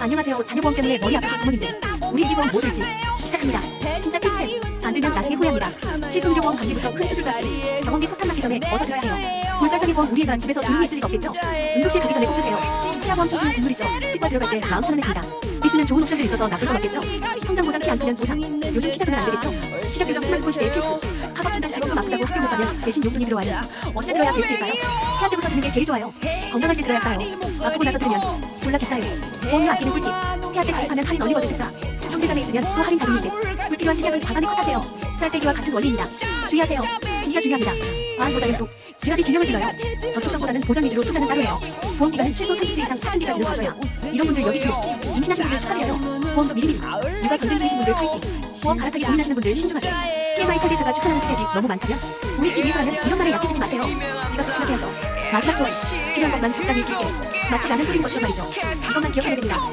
안녕하세요. 자녀보험 때문에 머리 아프신 부모님들. 우리 애기보험 뭐 들지? 시작합니다. 진짜 필수템. 안 들면 나중에 후회합니다. 실손의료 보험 감기부터 큰 수술까지 병원비 폭탄 맞기 전에 어서 들어야 해요. 골절사기보험 우리 애가 집에서 조용히 있을 리가 없겠죠? 응급실 가기 전에 꼭 드세요. 치아보험 초주는 국물이죠. 치과 들어갈 때 마음 편안해집니다. 있으면 좋은 옵션들이 있어서 나쁠 것 같겠죠? 성장 보장 키 안 크면 보상. 요즘 키 작으면 안 되겠죠? 시력 교정 스마트폰 시대의 필수. 가방 준단 직업금 아프다고 학교 못 가면 대신 요금이 들어와요. 언제 들어야 베스트일까요? 태아 때부터 드는 게 제일 좋아요. 건강할 때 들어야 싸요. 아프고 나서 들면 졸라 비싸요. 보험료 아끼는 꿀팁. 태아 때 가입하면 할인 어리버드 특가. 형제자매 있으면 또 할인 게. 불필요한 생각을 과감히 컷하세요. 쌀빼기와 같은 원리입니다. 주의하세요. 진짜 중요합니다. 보안보장은 또 지갑이 균형을 질러요. 저축성보다는 보장 위주로 투자는 따로 해요. 보험 기간은 최소 30주 이상 사춘기까지는 봐줘야. 이런 분들 여기 주목. 임신하신 분들 축하드려요. 보험도 미리미리. 육아 전쟁 중이신 분들 파이팅. 보험 갈아타기 고민하시는 분들 신중하세요. TMI 설계사가 추천하는 트랙이 너무 많다면 우리 이 위해서라면 이런 말에 약해지지 마세요. 지갑도 생각해야죠. 마지막 조언. 필요한 것만 적당히 낄게. 맞지 않은 소리인 것처럼 말이죠. 이것만 기억하면 됩니다.